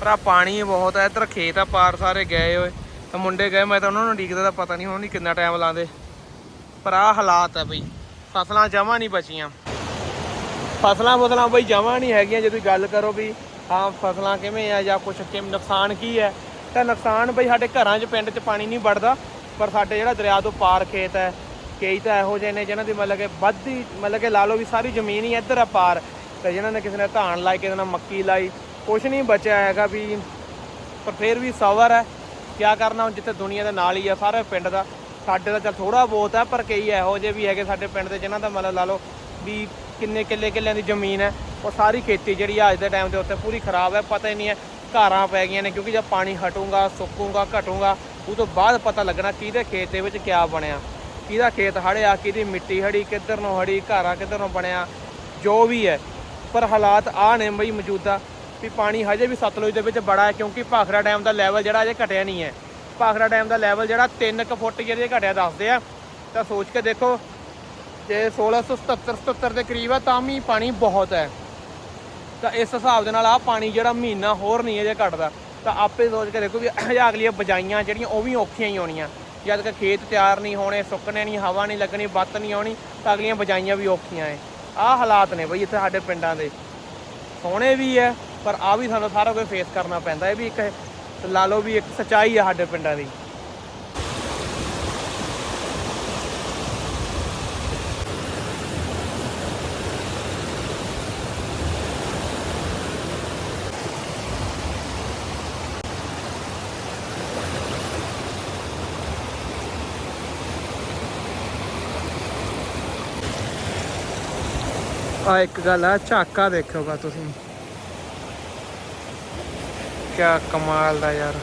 ਪਰ ਆ ਪਾਣੀ ਬਹੁਤ ਹੈ ਇੱਧਰ ਖੇਤ ਆ, ਪਾਰ ਸਾਰੇ ਗਏ ਹੋਏ। ਤੇ ਮੁੰਡੇ ਗਏ, ਮੈਂ ਤਾਂ ਉਹਨਾਂ ਨੂੰ ਡੀਕਦਾ ਤਾਂ ਪਤਾ ਨਹੀਂ ਹੁਣ ਨਹੀਂ ਕਿੰਨਾ ਟਾਈਮ ਲਾਉਂਦੇ। ਪਰ ਆ ਹਾਲਾਤ ਹੈ ਬਈ, ਫਸਲਾਂ ਜਮਾਂ ਨਹੀਂ ਬਚੀਆਂ। ਫਸਲਾਂ ਫਸਲਾਂ ਬਈ ਜਮਾਂ ਨਹੀਂ ਹੈਗੀਆਂ, ਜੇ ਤੁਸੀਂ ਗੱਲ ਕਰੋ ਵੀ ਹਾਂ ਫਸਲਾਂ ਕਿਵੇਂ ਆ ਜਾਂ ਕੁਛ ਕਿ ਨੁਕਸਾਨ ਕੀ ਹੈ, ਤਾਂ ਨੁਕਸਾਨ ਬਈ ਸਾਡੇ ਘਰਾਂ 'ਚ, ਪਿੰਡ 'ਚ ਪਾਣੀ ਨਹੀਂ ਵੜਦਾ, ਪਰ ਸਾਡੇ ਜਿਹੜਾ ਦਰਿਆ ਤੋਂ ਪਾਰ ਖੇਤ ਹੈ, ਕਈ ਤਾਂ ਇਹੋ ਜਿਹੇ ਨੇ ਜਿਹਨਾਂ ਦੀ ਮਤਲਬ ਕਿ ਵੱਧੀ ਮਤਲਬ ਕਿ ਲਾ ਲਓ ਵੀ ਸਾਰੀ ਜ਼ਮੀਨ ਹੀ ਇੱਧਰ ਆ ਪਾਰ, ਤੇ ਜਿਹਨਾਂ ਨੇ ਕਿਸੇ ਨੇ ਧਾਨ ਲਾਈ, ਕਿਸੇ ਨੇ ਮੱਕੀ ਲਾਈ, ਕੁਛ ਨਹੀਂ ਬਚਿਆ ਹੈਗਾ ਵੀ, ਪਰ ਫਿਰ ਵੀ ਸਬਰ ਹੈ, ਕਿਆ ਕਰਨਾ ਹੁਣ ਜਿੱਥੇ ਦੁਨੀਆ ਦੇ ਨਾਲ ਹੀ ਆ, ਸਾਰੇ ਪਿੰਡ ਦਾ, ਸਾਡੇ ਦਾ ਚੱਲ ਥੋੜਾ ਬਹੁਤ ਹੈ, ਪਰ ਕਈ ਇਹੋ ਜਿਹੇ ਵੀ ਹੈਗੇ ਸਾਡੇ ਪਿੰਡ ਦੇ ਜਿਨ੍ਹਾਂ ਦਾ ਮਤਲਬ ਲਾ ਲਓ ਵੀ ਕਿੰਨੇ ਕਿੱਲੇ ਕਿੱਲਿਆਂ ਦੀ ਜ਼ਮੀਨ ਹੈ, ਉਹ ਸਾਰੀ ਖੇਤੀ ਜਿਹੜੀ ਆ ਅੱਜ ਦੇ ਟਾਈਮ ਦੇ ਉੱਤੇ ਪੂਰੀ ਖਰਾਬ ਹੈ, ਪਤਾ ਹੀ ਨਹੀਂ ਹੈ, ਘਾਰਾਂ ਪੈ ਗਈਆਂ ਨੇ, ਕਿਉਂਕਿ ਜਦ ਪਾਣੀ ਹਟੂਗਾ, ਸੁੱਕੂਗਾ, ਘਟੂਗਾ, ਉਹ ਤੋਂ ਬਾਅਦ ਪਤਾ ਲੱਗਣਾ ਕਿਹਦੇ ਖੇਤ ਦੇ ਵਿੱਚ ਕਿਆ ਬਣਿਆ, ਕਿਹਦਾ ਖੇਤ ਹੜਿਆ ਕਿਹਦੀ ਮਿੱਟੀ ਹੜੀ ਕਿੱਧਰ ਨੂੰ ਹੜੀ, ਘਾਰਾਂ ਕਿੱਧਰ ਨੂੰ ਬਣਿਆ, ਜੋ ਵੀ ਹੈ। ਪਰ ਹਾਲਾਤ ਆ ਨੇ ਬਈ ਮੌਜੂਦਾ, ਵੀ ਪਾਣੀ ਹਜੇ ਵੀ ਸਤਲੁਜ ਦੇ ਵਿੱਚ ਬੜਾ ਹੈ, ਕਿਉਂਕਿ ਭਾਖੜਾ ਡੈਮ ਦਾ ਲੈਵਲ ਜਿਹੜਾ ਅਜੇ ਘਟਿਆ ਨਹੀਂ ਹੈ। ਭਾਖੜਾ ਡੈਮ ਦਾ ਲੈਵਲ ਜਿਹੜਾ 3 ਕੁ ਫੁੱਟ ਜਿਹੜੇ ਘਟਿਆ ਦੱਸਦੇ ਆ, ਤਾਂ ਸੋਚ ਕੇ ਦੇਖੋ ਜੇ 1677 77 ਦੇ ਕਰੀਬ ਹੈ ਤਾਂ ਵੀ ਪਾਣੀ ਬਹੁਤ ਹੈ। ਤਾਂ ਇਸ ਹਿਸਾਬ ਦੇ ਨਾਲ ਆ ਪਾਣੀ ਜਿਹੜਾ ਮਹੀਨਾ ਹੋਰ ਨਹੀਂ ਅਜੇ ਘਟਦਾ। ਤਾਂ ਆਪੇ ਸੋਚ ਕੇ ਦੇਖੋ ਵੀ ਹਜੇ ਅਗਲੀਆਂ ਬਜਾਈਆਂ ਜਿਹੜੀਆਂ ਉਹ ਵੀ ਔਖੀਆਂ ਹੀ ਹੋਣੀਆਂ। ਜਦ ਤੱਕ ਖੇਤ ਤਿਆਰ ਨਹੀਂ ਹੋਣੇ, ਸੁੱਕਣੇ ਨਹੀਂ, ਹਵਾ ਨਹੀਂ ਲੱਗਣੀ, ਬੱਤ ਨਹੀਂ ਆਉਣੀ, ਤਾਂ ਅਗਲੀਆਂ ਬਜਾਈਆਂ ਵੀ ਔਖੀਆਂ ਐ। ਆਹ ਹਾਲਾਤ ਨੇ ਬਈ ਇੱਥੇ ਸਾਡੇ ਪਿੰਡਾਂ ਦੇ। ਸੋਹਣੇ ਵੀ ਐ, ਪਰ ਆ ਵੀ ਸਾਨੂੰ ਸਾਰਾ ਕੁਝ ਫੇਸ ਕਰਨਾ ਪੈਂਦਾ ਇਹ ਵੀ ਇੱਕ ਲਾ ਲਓ ਵੀ ਇੱਕ ਸਚਾਈ ਆ ਸਾਡੇ ਪਿੰਡਾਂ ਦੀ। ਆ ਇੱਕ ਗੱਲ ਆ, ਝਾਕਾ ਦੇਖੋਗਾ ਤੁਸੀਂ। ਕਿਆ ਕਮਾਲ ਦਾ ਯਾਰ।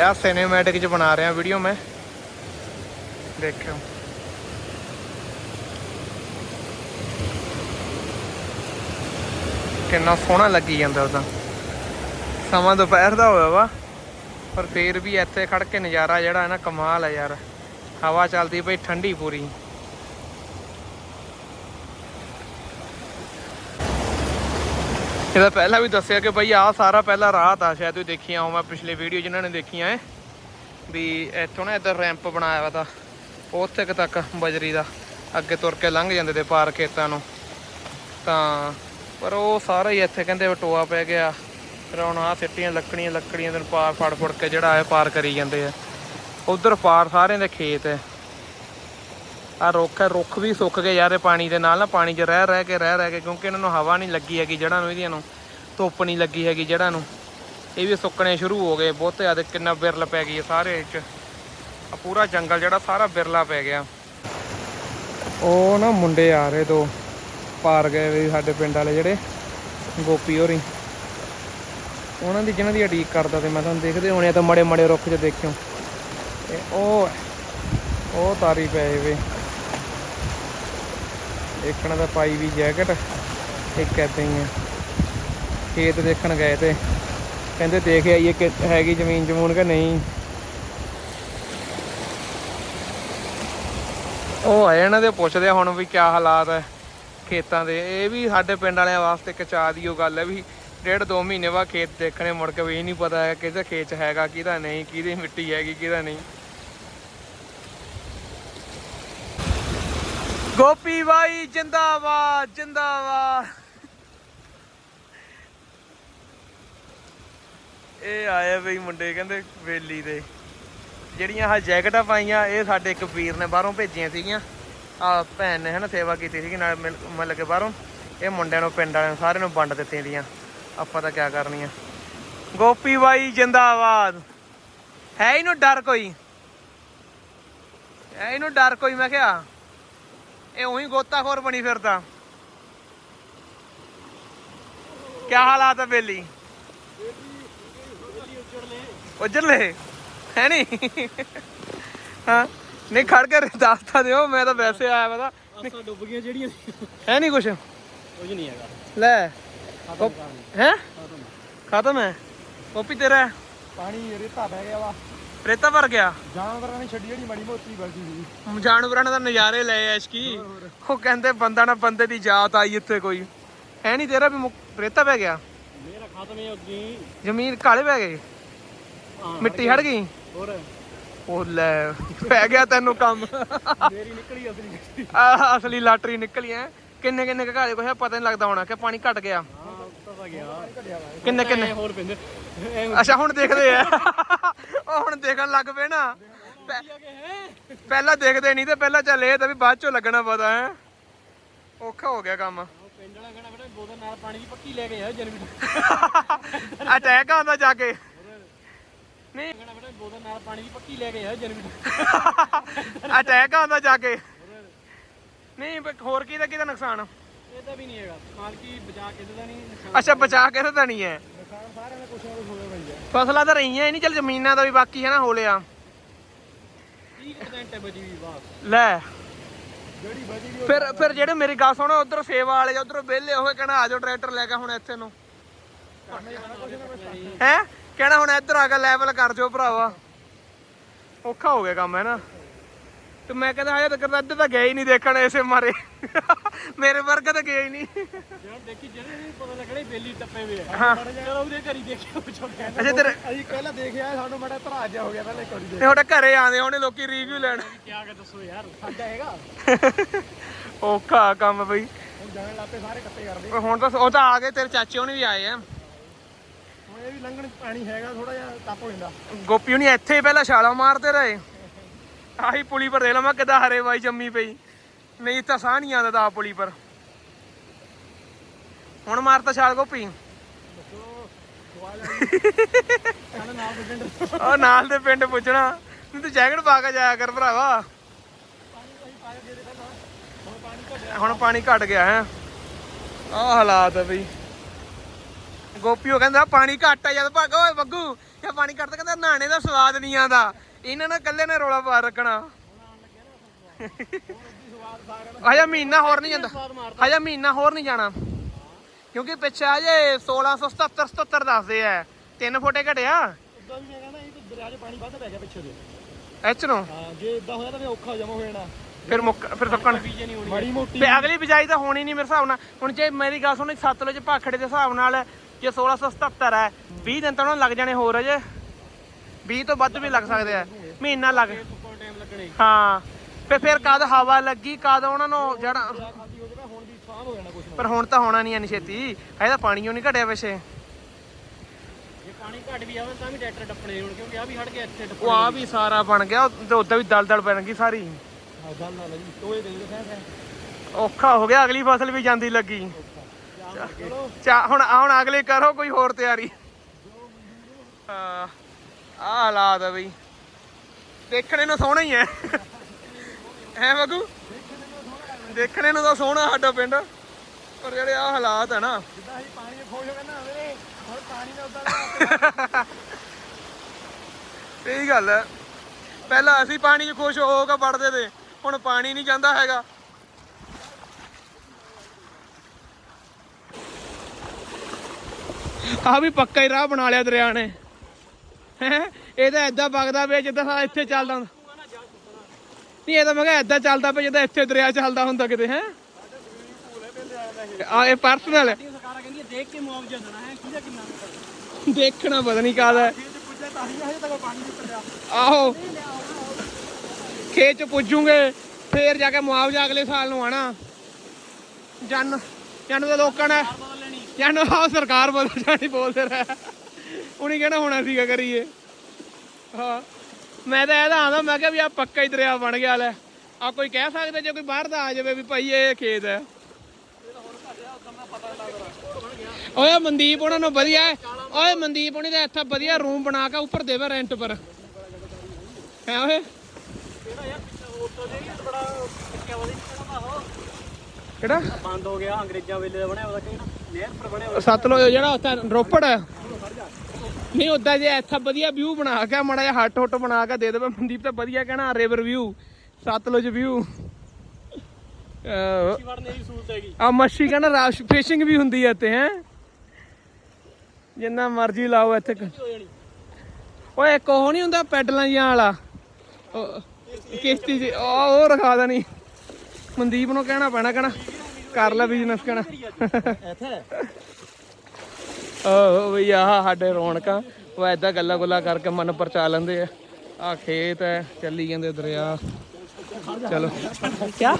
ਇਹ ਸਿਨੇਮੈਟਿਕ ਚ ਬਣਾ ਰਿਹਾ ਵੀਡੀਓ ਮੈਂ। ਦੇਖਿਓ। ਕਿੰਨਾ ਸੋਹਣਾ ਲੱਗੀ ਜਾਂਦਾ ਉਹਦਾ ਸਮਾਂ ਦੁਪਹਿਰ ਦਾ ਹੋਇਆ ਵਾ, ਪਰ ਫੇਰ ਵੀ ਇੱਥੇ ਖੜ ਕੇ ਨਜ਼ਾਰਾ ਜਿਹੜਾ ਹੈ ਨਾ ਕਮਾਲ ਹੈ ਯਾਰ। ਹਵਾ ਚੱਲਦੀ ਪਈ, ਠੰਡੀ ਪੂਰੀ। ਇਹਦਾ ਪਹਿਲਾਂ ਵੀ ਦੱਸਿਆ ਕਿ ਬਈ ਆਹ ਸਾਰਾ ਪਹਿਲਾ ਰਾਹ ਤਾਂ ਸ਼ਾਇਦ ਤੁਸੀਂ ਦੇਖੀਆਂ ਹੋ ਮੈਂ ਪਿਛਲੇ ਵੀਡੀਓ ਜਿਨ੍ਹਾਂ ਨੇ ਦੇਖੀਆਂ ਐ, ਵੀ ਇੱਥੋਂ ਨਾ ਇੱਧਰ ਰੈਂਪ ਬਣਾਇਆ ਵਾ ਤਾਂ ਉੱਥੇ ਤੱਕ ਬਜਰੀ ਦਾ ਅੱਗੇ ਤੁਰ ਕੇ ਲੰਘ ਜਾਂਦੇ ਤੇ ਪਾਰ ਖੇਤਾਂ ਨੂੰ। ਤਾਂ ਪਰ ਉਹ ਸਾਰਾ ਹੀ ਇੱਥੇ ਕਹਿੰਦੇ ਵਟੋਆ ਪੈ ਗਿਆ, ਫਿਰ ਹੁਣ ਆਹ ਸਿੱਟੀਆਂ, ਲੱਕੜੀਆਂ ਲੱਕੜੀਆਂ ਦੇ ਪਾਰ ਫੜ ਫੜ ਕੇ ਜਿਹੜਾ ਇਹ ਪਾਰ ਕਰੀ ਜਾਂਦੇ ਆ। ਉਧਰ ਪਾਰ ਸਾਰਿਆਂ ਦੇ ਖੇਤ ਹੈ ਆ ਰੁੱਖ ਹੈ ਰੁੱਖ ਵੀ ਸੁੱਕ ਗਏ ਯਾਰ ਇਹ ਪਾਣੀ ਦੇ ਨਾਲ ਨਾ, ਪਾਣੀ 'ਚ ਰਹਿ ਰਹਿ ਕੇ, ਰਹਿ ਰਹਿ ਕੇ, ਕਿਉਂਕਿ ਇਹਨਾਂ ਨੂੰ ਹਵਾ ਨਹੀਂ ਲੱਗੀ ਹੈਗੀ ਜੜ੍ਹਾਂ ਨੂੰ, ਇਹਦੀਆਂ ਨੂੰ। ਧੁੱਪ ਨਹੀਂ ਲੱਗੀ ਹੈਗੀ ਜੜ੍ਹਾਂ ਨੂੰ। ਇਹ ਵੀ ਸੁੱਕਣੇ ਸ਼ੁਰੂ ਹੋ ਗਏ ਬਹੁਤ ਜ਼ਿਆਦਾ ਕਿੰਨਾ ਬਿਰਲ ਪੈ ਗਈ ਹੈ ਸਾਰੇ ਵਿੱਚ ਆ ਪੂਰਾ ਜੰਗਲ ਜਿਹੜਾ ਸਾਰਾ ਬਿਰਲਾ ਪੈ ਗਿਆ। ਉਹ ਨਾ ਮੁੰਡੇ ਆ ਰਹੇ ਦੋ, ਪਾਰ ਗਏ ਵੀ ਸਾਡੇ ਪਿੰਡ ਵਾਲੇ ਜਿਹੜੇ, ਗੋਪੀ ਹੋਰੀ। ਉਹਨਾਂ ਦੀ ਜਿਹਨਾਂ ਦੀ ਅਡੀਕ ਕਰਦਾ ਤੇ ਮੈਂ ਤੁਹਾਨੂੰ ਦੇਖਦੇ ਹੋਣੇ ਆ ਤਾਂ ਮੜੇ ਮੜੇ ਰੁੱਖ 'ਚ ਦੇਖਿਓ। ਤੇ ਉਹ ਉਹ ਤਾਰੀ ਪਏ ਵੇ। ਇੱਕਣਾ ਦਾ ਪਾਈ ਵੀ ਜੈਕਟ ਇੱਕ ਐਦਾਂ ਹੀ ਆ। ਖੇਤ ਦੇਖਣ ਗਏ ਤੇ ਕਹਿੰਦੇ ਦੇਖ ਆਈਏ ਕਿ ਹੈਗੀ ਜ਼ਮੀਨ ਜਮੂਨ ਕਿ ਨਹੀਂ। ਉਹ ਆਏ ਇਹਨਾਂ ਦੇ ਪੁੱਛਦੇ ਆ ਹੁਣ ਵੀ ਕਿਆ ਹਾਲਾਤ ਹੈ ਖੇਤਾਂ ਦੇ। ਇਹ ਵੀ ਸਾਡੇ ਪਿੰਡ ਵਾਲਿਆਂ ਵਾਸਤੇ ਇੱਕ ਦੀ ਉਹ ਗੱਲ ਹੈ ਵੀ ਡੇਢ ਦੋ ਮਹੀਨੇ ਬਾਅਦ ਖੇਤ ਦੇਖਣੇ ਮੁੜ ਕੇ ਵੀ ਇਹ ਨਹੀਂ ਪਤਾ ਹੈ ਕਿਹਦਾ ਖੇਤ ਹੈਗਾ ਕਿਹਦਾ ਨਹੀਂ, ਕਿਹਦੀ ਮਿੱਟੀ ਹੈਗੀ, ਕਿਹਦਾ ਨਹੀਂ। ਗੋਪੀ ਬਾਈ, ਜਿੰਦਾਬਾਦ ਜਿੰਦਾਬਾਦ। ਇਹ ਆਏ ਬਈ ਮੁੰਡੇ, ਕਹਿੰਦੇ ਵੇਲੀ ਦੇ। ਜਿਹੜੀਆਂ ਆਹ ਜੈਕਟਾਂ ਪਾਈਆਂ, ਇਹ ਸਾਡੇ ਇੱਕ ਵੀਰ ਨੇ ਬਾਹਰੋਂ ਭੇਜੀਆਂ ਸੀਗੀਆਂ। ਆ ਭੈਣ ਨੇ ਹਨਾ ਸੇਵਾ ਕੀਤੀ ਸੀਗੀ, ਨਾਲ ਮਿਲ- ਮਤਲਬ ਕਿ ਬਾਹਰੋਂ। ਇਹ ਮੁੰਡਿਆਂ ਨੂੰ, ਪਿੰਡ ਵਾਲਿਆਂ ਨੂੰ ਸਾਰਿਆਂ ਨੂੰ ਵੰਡ ਦਿੱਤੀਆਂ ਦੀਆਂ। ਆਪਾਂ ਤਾਂ ਕਿਆ ਕਰਨੀਆਂ। ਗੋਪੀ ਬਾਈ, ਜਿੰਦਾਬਾਦ। ਹੈ ਇਹਨੂੰ ਡਰ ਕੋਈ? ਹੈ ਇਹਨੂੰ ਡਰ ਕੋਈ? ਮੈਂ ਕਿਹਾ ਇਹ ਉਹੀ ਗੋਤਾਖੋਰ ਬਣੀ ਫਿਰਦਾ। ਕੀ ਹਾਲਾਤ ਹੈ ਬੇਲੀ? ਉਜਰ ਲੈ ਹੈ ਨਹੀਂ ਹਾਂ। ਨਹੀਂ ਖੜ ਕੇ ਦੱਸਤਾ ਦਿਓ ਮੈਂ ਤਾਂ ਵੈਸੇ ਆਇਆ ਪਤਾ ਆਸਾਂ ਡੁੱਬ ਗਈਆਂ ਜਿਹੜੀਆਂ ਹੈ ਨਹੀਂ ਕੁਛ? ਕੁਝ ਨਹੀਂ ਹੈਗਾ। ਲੈ। ਖਤਮ ਹੈ? ਖਤਮ। ਹੈ। ਕੋਪੀ ਤੇਰਾ ਪਾਣੀ ਰੇਤਾ ਪੈ ਗਿਆ ਵਾ। ਰੇਤਾ ਭਰ ਗਿਆ। ਜਾਨਵਰਾਂ ਨੇ ਛੱਡੀ ਜਿਹੜੀ ਮਾੜੀ ਮੋਟੀ ਗਲਤੀ ਸੀ। ਜਾਨਵਰਾਂ ਨੇ ਤਾਂ ਨਜ਼ਾਰੇ ਲਏ ਐਸ਼ ਕੀ। ਉਹ ਕਹਿੰਦੇ ਬੰਦਾ ਨਾ ਬੰਦੇ ਦੀ ਜਾਤ ਆਈ ਇੱਥੇ ਕੋਈ। ਹੈ ਨਹੀਂ ਤੇਰਾ ਵੀ ਮੁੱਕ- ਰੇਤਾ ਪੈ ਗਿਆ? ਮੇਰਾ ਖਤਮ ਹੈ ਅੱਗੇ ਜ਼ਮੀਨ ਕਾਲੇ ਪੈ ਗਏ? ਮਿੱਟੀ ਹਟ ਗਈ? ਹੋਰ? ਉਹ ਲੈ ਪੈ ਗਿਆ ਤੈਨੂੰ ਕੰਮ। ਮੇਰੀ ਨਿਕਲੀ ਅਸਲੀ। ਆਹ ਅਸਲੀ ਲਾਟਰੀ ਨਿਕਲੀ ਐ। ਕਿੰਨੇ ਕਿੰਨੇ ਘਾਲੇ ਕੋਈ ਪਤਾ ਨਹੀਂ ਲੱਗਦਾ ਹੋਣਾ ਕਿ ਪਾਣੀ ਘਟ ਗਿਆ। ਗਿਆ। ਕਿੰਨੇ ਕਿੰਨੇ? ਹੋਰ ਪਿੰਦੇ ਅੱਛਾ ਹੁਣ ਦੇਖਦੇ ਆ। ਉਹ ਹੁਣ ਦੇਖਣ ਲੱਗ ਪਏ ਨਾ। ਪਹਿ- ਪਹਿਲਾਂ ਦੇਖਦੇ ਨਹੀਂ ਤੇ ਪਹਿਲਾਂ ਚੱਲ ਇਹ ਤਾਂ ਵੀ ਬਾਅਦ ਚੋਂ ਲੱਗਣਾ ਪਤਾ ਹੈ। ਔਖਾ ਹੋ ਗਿਆ ਕੰਮ। ਪਿੰਡ ਵਾਲਾ ਕਹਿੰਦਾ ਬੇਟਾ ਬੋਤਲ ਨਾਲ ਪਾਣੀ ਦੀ ਪੱਕੀ ਲੈ ਕੇ ਆਇਆ ਜਨਵੀ ਅਟੈਕ ਆਉਂਦਾ ਜਾ ਕੇ। ਨਹੀਂ। ਕਹਿੰਦਾ ਬੇਟਾ ਬੋਤਲ ਨਾਲ ਪਾਣੀ ਦੀ ਪੱਕੀ ਲੈ ਕੇ ਆਇਆ ਜਨਵੀ ਅਟੈਕ ਆਉਂਦਾ ਜਾ ਕੇ। ਨਹੀਂ ਹੋਰ ਕਿਹਦਾ ਕਿਹਦਾ ਨੁਕਸਾਨ? ਇਹ ਤਾਂ ਵੀ ਨਹੀਂ ਹੈਗਾ। ਮਾਲਕੀ ਬਚਾ ਕੇ ਦਾ ਨਹੀਂ ਨੁਕਸਾਨ ਅੱਛਾ ਬਚਾ ਕੇ ਤਾਂ ਨਹੀਂ ਹੈ। ਨੁਕਸਾਨ ਸਾਰਿਆਂ ਦਾ ਕੁਛ ਨਾ ਕੁਛ ਹੋਇਆ ਭਈਆ ਫਸਲਾਂ ਤਾਂ ਰਹੀਆਂ ਹੀ ਨਹੀਂ ਚੱਲ ਜ਼ਮੀਨਾਂ ਦਾ ਵੀ ਬਾਕੀ ਹੈ ਨਾ ਹੋ ਲਿਆ 30% ਹੈ ਬਚੀ ਵੀ ਬਾਸ ਲੈ। ਜਿਹੜੀ ਬਚੀ ਵੀ ਫਿਰ ਫਿਰ ਜਿਹੜੇ ਮੇਰੀ ਗੱਲ ਸੁਣੋ ਉਧਰ ਸੇਵਾ ਵਾਲੇ ਉਧਰ ਵਿਹਲੇ ਹੋਏ ਕਹਿਣਾ ਆਜੋ ਟਰੈਕਟਰ ਲੈ ਕੇ ਹੁਣ ਇੱਥੇ ਨੂੰ। ਹੈ ਕਹਿਣਾ ਹੁਣ ਇੱਧਰ ਆ ਕੇ ਲੈਵਲ ਕਰ ਜੋ ਭਰਾਵਾ। ਔਖਾ ਹੋ ਗਿਆ ਕੰਮ ਹੈ ਨਾ? ਤੇ ਮੈਂ ਕਹਿੰਦਾ ਹਜੇ ਤੱਕ ਤਾਂ ਇੱਧਰ ਤਾਂ ਗਿਆ ਹੀ ਨਹੀਂ ਦੇਖਣ ਇਸੇ ਮਾਰੇ। ਮੇਰੇ ਵਰਗਾ ਤਾਂ ਗਿਆ ਹੀ ਨਹੀਂ। ਯਾਰ ਦੇਖੀ ਜਿਹੜੇ ਨਹੀਂ ਪਤਾ ਲੱਗਣਾ ਬੇਲੀ ਟੱਪੇ ਆ। ਹਾਂ। ਚਲੋ ਉਹਦੇ ਘਰੀ ਦੇਖਿਓ ਪਿੱਛੋਂ ਕਹਿੰਦਾ ਅੱਛਾ ਤੇਰੇ ਅਸੀਂ ਪਹਿਲਾਂ ਦੇਖਿਆ ਸਾਨੂੰ ਬੜਾ ਧਰਾ ਜਿਹਾ ਹੋ ਗਿਆ ਪਹਿਲੇ ਦੇ ਤੇ ਤੁਹਾਡੇ ਘਰੇ ਆਉਂਦੇ ਹੋਣੇ ਲੋਕੀ ਰਿਵਿਊ ਲੈਣ। ਕਿਆ ਕਰ ਦੱਸੋ ਯਾਰ। ਸਾਡਾ ਹੈਗਾ। ਔਖਾ ਕੰਮ ਬਈ। ਹੁਣ ਜਾਣ ਲੱਪੇ ਸਾਰੇ ਇਕੱਠੇ ਕਰਦੇ। ਓਏ ਹੁਣ ਤਾਂ ਉਹ ਤਾਂ ਆ ਗਏ ਤੇਰੇ ਚਾਚੇ ਹੋਣੀ ਵੀ ਆਏ ਆ। ਹੁਣ ਇਹ ਵੀ ਲੰਘਣ ਚ ਪਾਣੀ ਹੈਗਾ ਥੋੜਾ ਜਿਹਾ ਟੱਪ ਹੋ ਜਾਂਦਾ। ਗੋਪੀ ਹੁਣੀ ਇੱਥੇ ਹੀ ਪਹਿਲਾਂ ਛਾਲਾਂ ਮਾਰਦੇ ਰਹੇ। ਆਹੀ ਪੁਲੀ ਪਰ ਦੇ ਲਾ ਮੈਂ ਕਿਦਾਂ ਹਰੇ ਬਾਈ ਜੰਮੀ ਪਈ। ਨਹੀਂ ਤਾਂ ਸਾਹ ਨਹੀਂ ਆਉਂਦਾ ਤਾਂ ਪੁਲੀ ਪਰ। ਹੁਣ ਮਾਰਤਾ ਛਾਲ ਗੋਪੀ। ਉਹ ਨਾਲ ਦੇ ਪਿੰਡ ਨਹੀਂ ਤੂੰ ਜੈਕਟ ਪਾ ਕੇ ਜਾਇਆ ਕਰ ਭਰਾਵਾ। ਹੁਣ ਪਾਣੀ ਘਟ ਗਿਆ ਹੈ। ਆਹ ਹਾਲਾਤ ਹੈ ਬਈ। ਗੋਪੀ ਉਹ ਕਹਿੰਦਾ ਪਾਣੀ ਘੱਟ ਆ ਜਦ ਭਾਗ ਓਏ ਬੱਗੂ ਇਹ ਪਾਣੀ ਘੱਟ ਤਾਂ ਕਹਿੰਦਾ ਨਹਾਣੇ ਦਾ ਸਵਾਦ ਨਹੀਂ ਆਉਂਦਾ। ਇਹਨਾਂ ਨੇ ਇਕੱਲੇ ਨੇ ਰੋਲਾ ਪਾ ਰੱਖਣਾ। ਹਜੇ ਮਹੀਨਾ ਹੋਰ ਨਹੀਂ ਜਾਂਦਾ। ਹਜੇ ਮਹੀਨਾ ਹੋਰ ਨਹੀਂ ਜਾਣਾ। ਕਿਉਂਕਿ ਪਿੱਛੇ ਹਜੇ 1677 77 ਦੱਸਦੇ ਆ। 3 ਫੁੱਟੇ ਘਟਿਆ। ਉਦਾਂ ਵੀ ਮੈਂ ਕਹਿੰਦਾ ਇਹ ਤਾਂ ਦਰਿਆ 'ਚ ਪਾਣੀ ਵੱਧ ਪੈ ਗਿਆ ਪਿੱਛੇ ਦੇ। ਐਚ ਨੂੰ? ਹਾਂ ਜੇ ਇਦਾਂ ਹੋਇਆ ਤਾਂ ਫੇ ਔਖਾ ਜਮਾ ਹੋ ਜਾਣਾ। ਫਿਰ ਮੁੱਕ ਫਿਰ ਸੁੱਕਣ। ਮਾੜੀ ਮੋਟੀ। ਅਗਲੀ ਬਿਜਾਈ ਤਾਂ ਹੋਣੀ ਨਹੀਂ ਮੇਰੇ ਹਿਸਾਬ ਨਾਲ। ਹੁਣ ਜੇ ਮੇਰੀ ਗੱਲ ਸੁਣੀ ਸਤਲੁਜ ਭਾਖੜੇ ਦੇ ਹਿਸਾਬ ਨਾਲ ਜੇ 1677 ਹੈ 20 ਦਿਨ ਤਾਂ ਉਹਨਾਂ ਨੂੰ ਲੱਗ ਜਾਣੇ ਹੋਰ ਅਜੇ। 20 ਤੋਂ ਵੱਧ ਵੀ ਲੱਗ ਸਕਦੇ ਆ। ਮਹੀਨਾ ਲੱਗ ਸੁੱਕਣ ਟਾਈਮ ਲੱਗਣੇ। ਹਾਂ। ਤੇ ਫਿਰ ਕਦ ਹਵਾ ਲੱਗੀ ਕਦ ਉਹਨਾਂ ਨੂੰ ਜੜਾ ਖਾਦੀ ਹੋ ਜਾਣਾ ਹੁਣ ਵੀ ਸਾਹ ਹੋ ਜਾਣਾ ਕੁਛ ਨਾ। ਪਰ ਹੁਣ ਤਾਂ ਹੋਣਾ ਨਹੀਂ ਐਨੀ ਛੇਤੀ। ਹਜੇ ਤਾਂ ਪਾਣੀਓ ਨਹੀਂ ਘਟਿਆ ਵੈਸੇ ਜੇ ਪਾਣੀ ਘਟ ਵੀ ਆਵੇ ਤਾਂ ਵੀ ਟਰੈਕਟਰ ਟੱਪਣੇ ਹੁਣ ਕਿਉਂਕਿ ਆ ਵੀ ਹਟ ਗਿਆ ਇੱਥੇ ਉਹ ਆ ਵੀ ਸਾਰਾ ਬਣ ਗਿਆ ਤੇ ਉਦਾਂ ਵੀ ਦਲ ਦਲ ਬਣ ਗਈ ਸਾਰੀ ਗੱਲ ਨਾਲ ਜੀ ਟੋਏ ਦੇ ਦੇ ਸੈਂ ਔਖਾ ਹੋ ਗਿਆ ਅਗਲੀ ਫਸਲ ਵੀ ਜਾਂਦੀ ਲੱਗੀ। ਚਾ ਹੁਣ ਹੁਣ ਅਗਲੇ ਕਰੋ ਕੋਈ ਹੋਰ ਤਿਆਰੀ। ਹਾਂ। ਆ ਹਾਲਾਤ ਆ ਬਈ। ਦੇਖਣੇ ਨੂੰ ਸੋਹਣਾ ਹੀ ਹੈ ਹੈ ਬਗੂ ਦੇਖਣੇ ਨੂੰ ਤਾਂ ਸੋਹਣਾ ਸਾਡਾ ਪਿੰਡ। ਪਰ ਜਿਹੜੇ ਆ ਹਾਲਾਤ ਆ ਨਾ। ਜਿੱਦਾਂ ਅਸੀਂ ਪਾਣੀ ਦੇ ਖੋਜ ਹੋ ਕਹਿੰਦਾ ਵੀਰੇ ਹੁਣ ਪਾਣੀ ਨਾਲ ਉਦਾਂ ਸਹੀ ਗੱਲ ਹੈ ਪਹਿਲਾਂ ਅਸੀਂ ਪਾਣੀ 'ਚ ਖੁਸ਼ ਹੋ ਕੇ ਵੜਦੇ ਤੇ ਹੁਣ ਪਾਣੀ ਨਹੀਂ ਜਾਂਦਾ ਹੈਗਾ। ਆ ਵੀ ਪੱਕਾ ਹੀ ਰਾਹ ਬਣਾ ਲਿਆ ਦਰਿਆ ਨੇ। ਹੈ? ਇਹ ਤਾਂ ਐਦਾਂ ਵਗਦਾ ਪਿਆ ਜਿੱਦਾਂ ਸਾਰਾ ਇੱਥੇ ਚੱਲਦਾ ਹੁੰਦਾ। ਨਹੀਂ, ਇਹ ਤਾਂ ਮੈਂ ਕਿਹਾ ਐਦਾਂ ਚੱਲਦਾ ਪਿਆ ਜਿੱਦਾਂ ਇੱਥੇ ਦਰਿਆ ਚੱਲਦਾ ਹੁੰਦਾ ਕਿਤੇ, ਹੈ? ਆ, ਇਹ ਪਰਸਨਲ ਸਰਕਾਰਾਂ ਕਹਿੰਦੀ ਦੇਖ ਕੇ ਮੁਆਵਜ਼ਾ ਦੇਣਾ ਹੈ। ਕਿਹਦਾ ਕਿੰਨਾ ਦੇਖਣਾ ਪਤਾ ਨਹੀਂ ਕਾਹਦਾ ਆਹੋ। ਖੇਤ ਚ ਪੁੱਜੂਗੇ, ਫੇਰ ਜਾ ਕੇ ਮੁਆਵਜ਼ਾ ਅਗਲੇ ਸਾਲ ਨੂੰ ਆਣਾ। ਜਨ ਜਨ ਦੇ ਲੋਕਾਂ ਨੇ ਬਦਲ ਲੈਣੀ ਜਨ ਆਹ ਸਰਕਾਰ ਬਦਲ ਜਾਣੀ ਬੋਲਦੇ ਰਹੇ। ਉਹਨੇ ਕਹਿਣਾ ਹੋਣਾ ਸੀਗਾ ਕਰੀਏ। ਹਾਂ। ਮੈਂ ਤਾਂ ਇਹਦਾ ਆਂਦਾ ਮੈਂ ਕਿਹਾ ਵੀ ਆ ਪੱਕਾ ਹੀ ਦਰਿਆ ਬਣ ਗਿਆ ਲੈ। ਆ ਕੋਈ ਕਹਿ ਸਕਦਾ ਜੇ ਕੋਈ ਬਾਹਰ ਦਾ ਆ ਜਾਵੇ ਵੀ ਭਾਈ ਇਹ ਖੇਤ ਹੈ। ਓਏ ਮਨਦੀਪ ਉਹਨਾਂ ਨੂੰ ਵਧੀਆ। ਓਏ ਮਨਦੀਪ ਉਹਨੇ ਦਾ ਇੱਥੇ ਵਧੀਆ ਰੂਮ ਬਣਾ ਕੇ ਉੱਪਰ ਦੇਵੇ ਰੈਂਟ ਪਰ। ਹੈ ਓਏ? ਕਿਹੜਾ? ਬੰਦ ਹੋ ਗਿਆ ਅੰਗਰੇਜ਼ਾਂ ਵੇਲੇ ਦਾ ਬਣਿਆ ਉਹਦਾ ਕਿਹੜਾ ਨਹਿਰ ਪਰ ਬਣਿਆ ਸਤਲੁਜ ਜਿਹੜਾ ਉੱਥੇ ਰੋਪੜ ਹੈ। ਨਹੀਂ ਉਦਾਂ ਜੇ ਇੱਥੇ ਵਧੀਆ ਵਿਊ ਬਣਾ ਕੇ ਮੜਾ ਜਿਹਾ ਹੱਟ ਹੁੱਟ ਬਣਾ ਕੇ ਦੇ ਦੇਵੇ ਮਨਦੀਪ ਤਾਂ ਵਧੀਆ ਕਹਿਣਾ ਰਿਵਰ ਵਿਊ ਸਤਲੁਜ ਵਿਊ ਵੜਨੇ ਦੀ ਸਹੂਲਤ ਹੈਗੀ। ਆ ਮੱਛੀ ਕਹਿੰਦਾ ਰਾਸ਼ ਫਿਸ਼ਿੰਗ ਵੀ ਹੁੰਦੀ ਹੈ ਇੱਥੇ ਹੈ। ਜਿੰਨਾ ਮਰਜ਼ੀ ਲਾਓ ਇੱਥੇ ਓਏ ਇੱਕ ਉਹ ਨਹੀਂ ਹੁੰਦਾ ਪੈਡਲਾਂ ਜਿਹਾ ਵਾਲਾ? ਕਿਸ਼ਤੀ ਜੀ ਉਹ ਰਖਾ ਦੇਣੀ। ਮਨਦੀਪ ਨੂੰ ਕਹਿਣਾ ਪੈਣਾ ਕਹਿਣਾ ਕਰ ਲੈ ਬਿਜ਼ਨਸ ਕਹਿਣਾ। ਇੱਥੇ? ਓ ਬਈ ਆਹ ਸਾਡੇ ਰੌਣਕਾਂ ਉਹ ਐਦਾਂ ਗੱਲਾਂ ਗੁੱਲਾਂ ਕਰਕੇ ਮਨ ਪਰਚਾ ਲੈਂਦੇ ਆ। ਆ ਖੇਤ ਹੈ ਚੱਲੀ ਜਾਂਦੇ ਦਰਿਆ। ਚਲੋ। ਕਿਆ?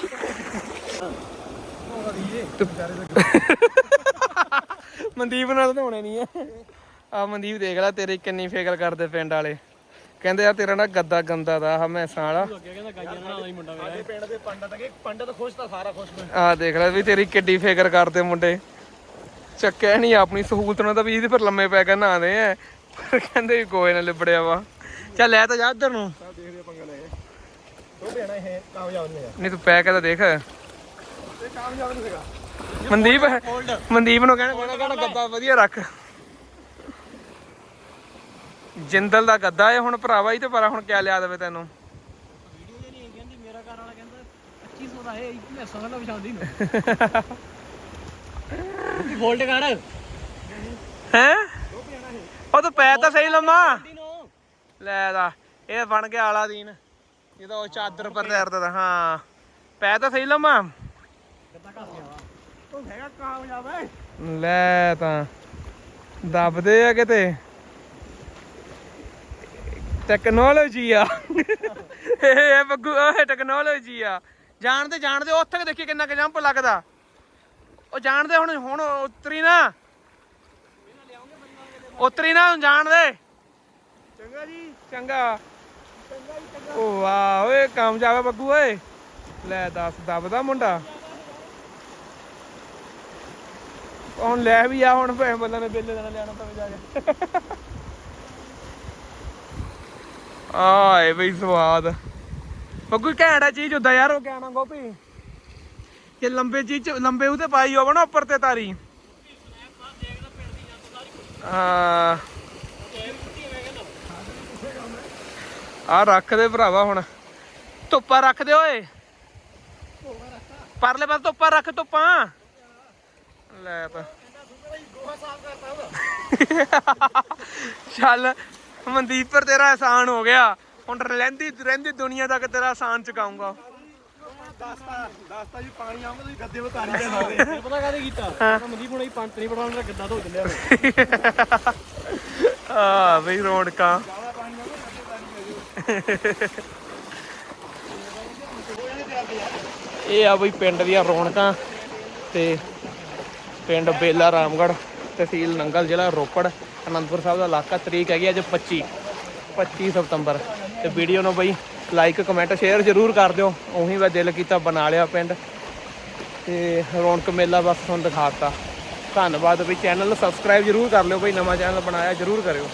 ਮਨਦੀਪ ਨਾਲ ਤਾਂ ਹੋਣੇ ਨਹੀਂ ਆ ਆ ਮਨਦੀਪ ਦੇਖ ਲੈ ਤੇਰੀ ਕਿੰਨੀ ਫਿਕਰ ਕਰਦੇ ਪਿੰਡ ਵਾਲੇ। ਕਹਿੰਦੇ ਆ ਤੇਰਾ ਨਾ ਗੱਦਾ ਗੰਦਾ ਦਾ ਆ ਮੈਸਾਂ ਵਾਲਾ ਅੱਗੇ ਕਹਿੰਦਾ ਗਾਈਆਂ ਨਾਲ ਆਉਂਦਾ ਹੀ ਮੁੰਡਾ ਮੇਰਾ ਪਿੰਡ ਦੇ ਪੰਡਤ ਅਗੇ ਪੰਡਤ ਖੁਸ਼ ਤਾਂ ਸਾਰਾ ਖੁਸ਼ ਆ ਦੇਖ ਲੈ ਵੀ ਤੇਰੀ ਕਿੱਡੀ ਫਿਕਰ ਕਰਦੇ ਮੁੰਡੇ। ਚੱਕਿਆ ਨਹੀਂ ਆਪਣੀ ਸਹੂਲਤ ਨਾਲ ਤਾਂ ਵੀ ਇਹਦੇ ਪਰ ਲੰਮੇ ਪੈ ਕੇ ਨਹਾਦੇ ਆ। ਪਰ ਕਹਿੰਦੇ ਵੀ ਕੋਈ ਨਾ ਲਿਬੜਿਆ ਵਾ। ਚੱਲ ਲੈ ਤਾਂ ਜਾ ਉਧਰ ਨੂੰ। ਦੇਖਦੇ ਪੰਗਾ ਲੈ ਕੇ। ਉਹ ਭੇਣਾ ਇਹ ਕਾਮਯਾਬ ਨਹੀਂ ਨਹੀਂ ਤੂੰ ਪੈ ਕੇ ਤਾਂ ਦੇਖ। ਇਹ ਕਾਮਯਾਬ ਨਹੀਂ ਹੈਗਾ। ਮਨਦੀਪ ਮਨਦੀਪ ਨੂੰ ਕਹਿਣਾ ਕਹਿਣਾ ਕਹਿਣਾ ਗੱਦਾ ਵਧੀਆ ਰੱਖ। ਜਿੰਦਲ ਦਾ ਗੱਦਾ ਏ ਹੁਣ ਭਰਾਵਾ ਹੀ ਤੇ ਪਰ ਹੁਣ ਕਿਆ ਲਿਆ ਦੇਵੇ ਤੈਨੂੰ। ਵੀਡੀਓ ਨਹੀਂ ਕਹਿੰਦੀ ਮੇਰਾ ਘਰ ਵਾਲਾ ਕਹਿੰਦਾ 2500 ਦਾ ਹੈ ਇੱਕ ਮੈਸਾਂ ਵਾਲਾ ਵਿਛਾਉਂਦੀ ਨੂੰ। ਫੋਲਡ ਕਰ ਹੈ? ਉਹ ਤੂੰ ਪੈ ਤਾਂ ਸਹੀ ਲੰਮਾ। ਲੈ ਦਾ ਇਹ ਬਣ ਗਿਆ ਆਲਾ ਦੀਨ। ਜਿਹਦਾ ਉਹ ਚਾਦਰ ਪਰ ਤੈਰਦਾ ਤਾ, ਹਾਂ। ਪੈ ਤਾਂ ਸਹੀ ਲੰਮਾ। ਤੂੰ ਹੈਗਾ ਕਾਮਯਾਬ ਹੈ ਲੈ ਤਾਂ ਦੱਬਦੇ ਆ ਕਿਤੇ। ਟੈਕਨੋਲੋਜੀ ਆ। ਇਹ ਬੱਗੂ ਓਏ ਟੈਕਨੋਲੋਜੀ ਆ। ਜਾਣਦੇ ਜਾਣਦੇ ਉੱਥੇ ਦੇਖੀ ਕਿੰਨਾ ਕੁ ਜੰਪ ਲੱਗਦਾ। ਉਹ ਜਾਣਦੇ ਹੁਣ ਹੁਣ ਉਤਰੀ ਨਾ। ਉਤਰੀ ਨਾ, ਹੁਣ ਜਾਣਦੇ ਚੰਗਾ ਜੀ। ਚੰਗਾ। ਉਹ ਵਾਹ, ਓਏ, ਕਾਮਯਾਬ ਆ ਬੱਗੂ ਓਏ। ਲੈ ਦੱਸ, ਦੱਬਦਾ ਮੁੰਡਾ। ਹੁਣ ਲੈ ਵੀ ਆ, ਹੁਣ ਭੈਣ ਬੰਦਾ ਨੇ ਬੇਲੇ ਦੇਣਾ ਲਿਆਣਾ ਪਵੇ ਜਾ ਕੇ ਆਏ ਬਈ ਸਵਾਦ। ਬੱਗੂ ਘੈਂਟਾ ਚੀਜ਼ ਹੁੰਦਾ ਯਾਰ, ਉਹ ਕਹਿਣਾ ਗੋਪੀ। ਕਿ ਲੰਬੇ ਚੀਜ਼ ਚ- ਲੰਬੇ ਉਤੇ ਪਾਈ ਹੋਵੇ ਨਾ ਉੱਪਰ ਤੇ ਤਾਰੀ। ਆ ਆ ਰੱਖ ਦੇ ਭਰਾਵਾ ਹੁਣ। ਧੁੱਪਾ ਰੱਖ ਦੇ ਓਏ। ਪਰਲੇ ਪਾਸੇ ਧੁੱਪਾ ਰੱਖ ਧੁੱਪਾ। ਲੈ ਤਾਂ। ਚੱਲ, ਮਨਦੀਪ ਪਰ ਤੇਰਾ ਆਸਾਨ ਹੋ ਗਿਆ। ਹੁਣ ਰਹਿੰਦੀ ਰਹਿੰਦੀ ਦੁਨੀਆ ਤੱਕ ਤੇਰਾ ਆਸਾਨ ਚੁਕਾਉਂਗਾ ਦਸਤਾ ਦਸਤਾ ਜੀ ਪਾਣੀ ਆਉਂਦਾ ਤੁਸੀਂ ਗੱਦੇ ਉਤਾਰੀ ਜਾ ਸਕਦੇ ਇਹ ਪਤਾ ਕਾਹਦੇ ਕੀਤਾ? ਮਨਦੀਪ ਹੁਣ ਹੀ ਪੰਟ ਨਹੀਂ ਪੜਾਉਣ ਦਾ ਗੱਦਾ ਧੋ ਚੱਲਿਆ ਆ। ਬਈ ਰੌਣਕਾਂ। ਇਹ ਆ ਬਈ ਪਿੰਡ ਦੀਆਂ ਰੌਣਕਾਂ ਤੇ ਪਿੰਡ ਬੇਲਾ ਰਾਮਗੜ੍ਹ ਤਹਿਸੀਲ ਨੰਗਲ ਜ਼ਿਲ੍ਹਾ ਰੋਪੜ ਅਨੰਦਪੁਰ ਸਾਹਿਬ ਦਾ ਇਲਾਕਾ। ਤਰੀਕ ਹੈਗੀ ਅੱਜ 25 25 ਸਤੰਬਰ। ਤੇ ਵੀਡੀਓ ਨੂੰ ਬਈ ਲਾਈਕ ਕਮੈਂਟ ਸ਼ੇਅਰ ਜ਼ਰੂਰ ਕਰ ਦਿਓ। ਉਹੀ ਮੈਂ ਦਿਲ ਕੀਤਾ ਬਣਾ ਲਿਆ ਪਿੰਡ। ਤੇ ਰੌਣਕ ਮੇਲਾ ਬਸ ਤੁਹਾਨੂੰ ਦਿਖਾਤਾ ਧੰਨਵਾਦ ਵੀ ਚੈਨਲ ਸਬਸਕ੍ਰਾਈਬ ਜ਼ਰੂਰ ਕਰ ਲਿਓ ਬਈ, ਨਵਾਂ ਚੈਨਲ ਬਣਾਇਆ ਜ਼ਰੂਰ ਕਰਿਓ।